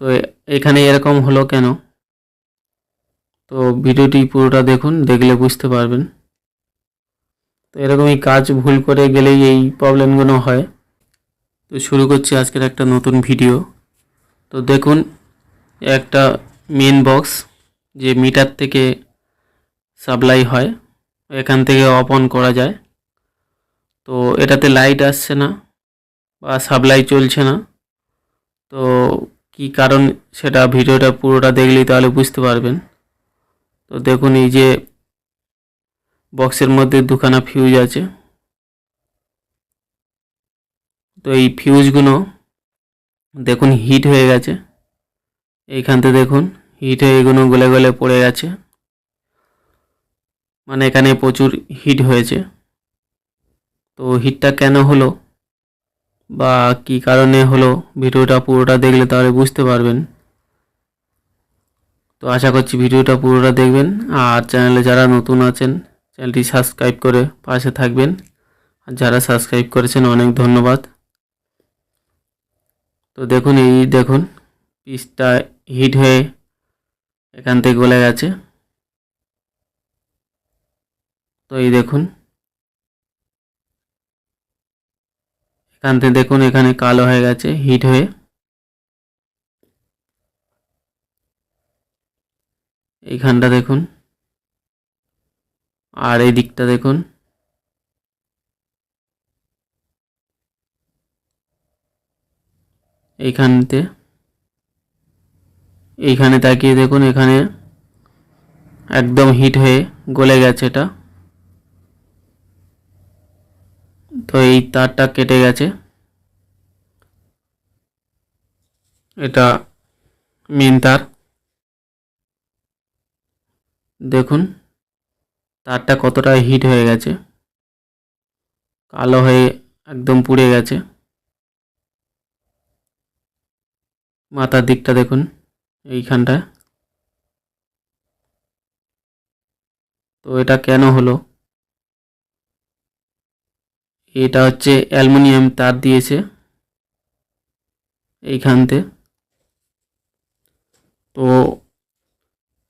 তো এখানে এরকম হলো কেন? তো ভিডিওটি পুরোটা দেখুন, দেখলে বুঝতে পারবেন। তো এরকমই কাজ ভুল করে গেলেই এই প্রবলেমগুলো হয়। তো শুরু করছি আজকের একটা নতুন ভিডিও। তো দেখুন, একটা মেন বক্স যে মিটার থেকে সাপ্লাই হয়, এখান থেকে অফ অন করা যায়। তো এটাতে লাইট আসছে না বা সাপ্লাই চলছে না। তো কি কারণ সেটা ভিডিওটা পুরোটা দেখলেই তাহলে বুঝতে পারবেন। তো দেখুন, এই যে বক্সের মধ্যে দুখানা ফিউজ আছে। তো এই ফিউজগুলো দেখুন হিট হয়ে গেছে। এইখানতে দেখুন হিট হয়ে এগুলো গলে গলে পড়ে গেছে। মানে এখানে প্রচুর হিট হয়েছে। তো হিটটা কেন হলো? বা কি কারণে হলো? ভিডিওটা পুরোটা দেখলে তাহলে বুঝতে পারবেন। তো আশা করছি ভিডিওটা পুরোটা দেখবেন। আর চ্যানেলে যারা নতুন আছেন, চ্যানেলটি সাবস্ক্রাইব করে পাশে থাকবেন। আর যারা সাবস্ক্রাইব করেছেন, অনেক ধন্যবাদ। তো দেখুন, এই দেখুন পিসটা হিট হয়ে এখান থেকে গলে গেছে। তো এই দেখুন এখান থেকে দেখুন, এখানে কালো হয়ে গেছে, হিট হয়ে। এইখানটা দেখুন। আর এই দিকটা দেখুন। এইখানতে এইখানে তাকিয়ে দেখুন, এখানে একদম হিট হয়ে গলে গেছে এটা। তো এই তারটা কেটে গেছে। এটা মেন তার। দেখুন, তারটা কতটা হিট হয়ে গেছে। কালো হয়ে একদম পুড়ে গেছে। মাথার দিকটা দেখুন, এইখানটায়। তো এটা কেন হলো? এটা হচ্ছে অ্যালুমিনিয়াম তার দিয়েছে এইখানতে। তো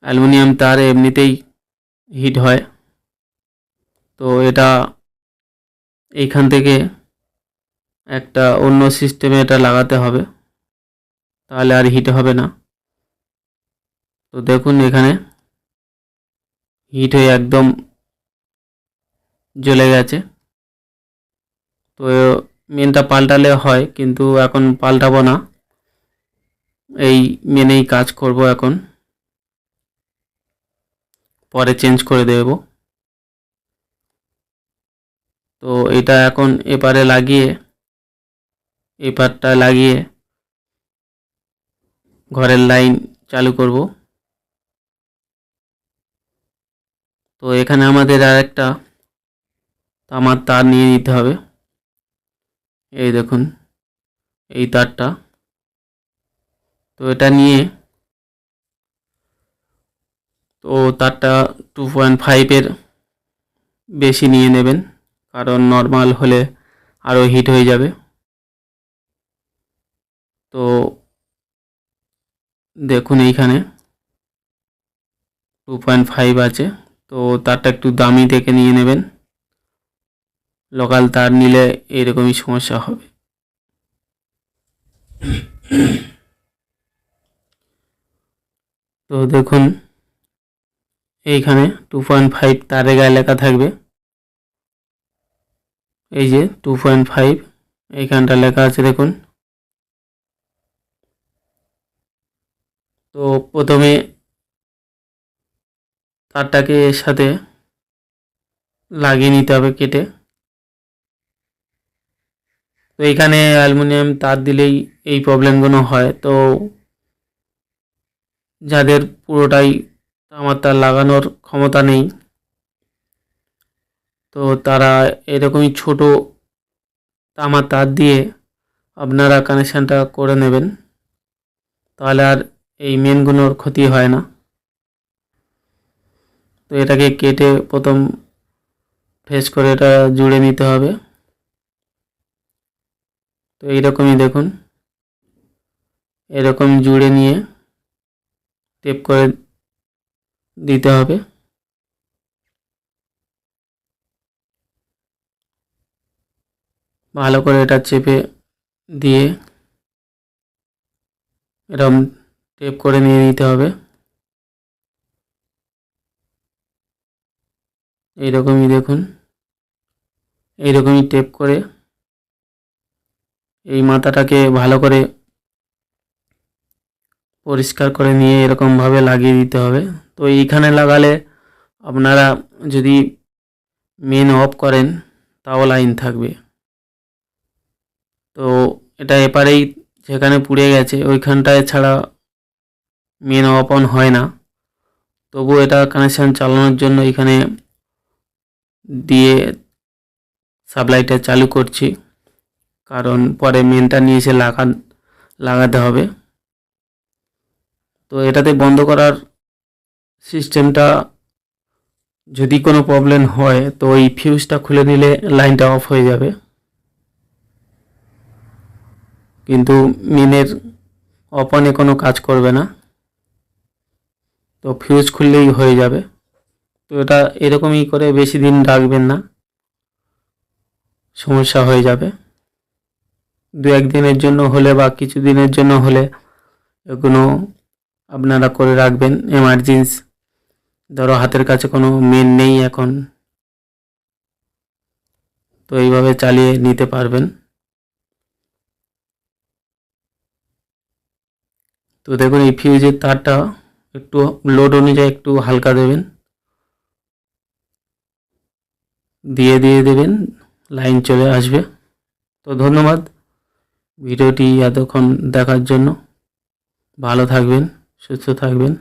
অ্যালুমিনিয়াম তার এমনিতেই হিট হয়। তো এটা এইখান থেকে একটা অন্য সিস্টেমে এটা লাগাতে হবে, তাহলে আর হিট হবে না। তো দেখুন এখানে হিট হয়ে একদম জ্বলে গেছে। তো মেনটা পাল্টালে হয়, কিন্তু এখন পাল্টাবো না। এই মেনেই কাজ করব এখন। পরে চেঞ্জ করে দেব। তো, এটা এখন এপারে লাগিয়ে, এপারটা লাগিয়ে ঘরের লাইন চালু করব। তো, এখানে আমাদের আর একটা তামার তার নিয়ে নিতে হবে। এই দেখুন, এই তারটা। তো এটা নিয়ে তো তারটা টু পয়েন্ট ফাইভের বেশি নিয়ে নেবেন, কারণ নর্মাল হলে আরও হিট হয়ে যাবে। তো দেখুন এইখানে টু পয়েন্ট ফাইভ আছে, তো তারটা একটু দামি দেখে নিয়ে নেবেন। লোকাল তার নিলে এরকমই সমস্যা হবে। তো দেখুন, এইখানে টু পয়েন্ট ফাইভ তারের গায়ে লেখা থাকবে। এই যে টু পয়েন্ট ফাইভ এইখানটা লেখা আছে দেখুন। তো প্রথমে তারটাকে এর সাথে লাগিয়ে নিতে হবে কেটে। তো এখানে অ্যালুমিনিয়াম তার দিলেই এই প্রবলেমগুলো হয়। তো যাদের পুরোটাই তামার তার লাগানোর ক্ষমতা নেই, তো তারা এরকমই ছোট তামার তার দিয়ে আপনারা কানেকশানটা করে নেবেন, তাহলে আর এই মেনগুলোর ক্ষতি হয় না। তো এটাকে কেটে প্রথম ফ্রেশ করে এটা জুড়ে নিতে হবে। তো এইরকমই দেখুন। এরকম জুড়ে নিয়ে টেপ করে দিতে হবে। ভালো করে এটা চেপে দিয়ে এরকম টেপ করে নিয়ে নিতে হবে। এইরকমই দেখুন। এইরকমই টেপ করে এই মাথাটাকে ভালো করে পরিষ্কার করে নিয়ে এরকমভাবে লাগিয়ে দিতে হবে। তো এইখানে লাগালে আপনারা যদি মেন অফ করেন, তাও লাইন থাকবে। তো এটা এপারেই যেখানে পুড়ে গেছে, ওইখানটায় ছাড়া মেন অফ অন হয় না। তবু এটা কানেকশান চালানোর জন্য এখানে দিয়ে সাপ্লাইটা চালু করছি। কারণ পরে মেনটা নিয়ে এসে লাগা, লাগাতে হবে। তো এটাতে বন্ধ করার সিস্টেমটা যদি কোনো প্রবলেম হয়, তো এই ফিউজটা খুলে নিলে লাইনটা অফ হয়ে যাবে। কিন্তু মেনের অপনে কোনো কাজ করবে না। তো ফিউজ খুললেই হয়ে যাবে। তো এটা এরকমই করে বেশি দিন রাখবেন না। সমস্যা হয়ে যাবে। দু একদিনের জন্য হলে বা কিছু দিনের জন্য হলে এগুলো আপনারা করে রাখবেন। এমার্জেন্সি ধরো হাতের কাছে কোনো মেন নেই এখন। তো এইভাবে চালিয়ে নিতে পারবেন। তো দেখুন, এই ফিউজের তারটা একটু লোড অনুযায়ী একটু হালকা দেবেন। দিয়ে দিয়ে দেবেন লাইন চলে আসবে। তো ধন্যবাদ। ভিডিওটি এতক্ষণ দেখার জন্য ভালো থাকবেন সুস্থ থাকবেন।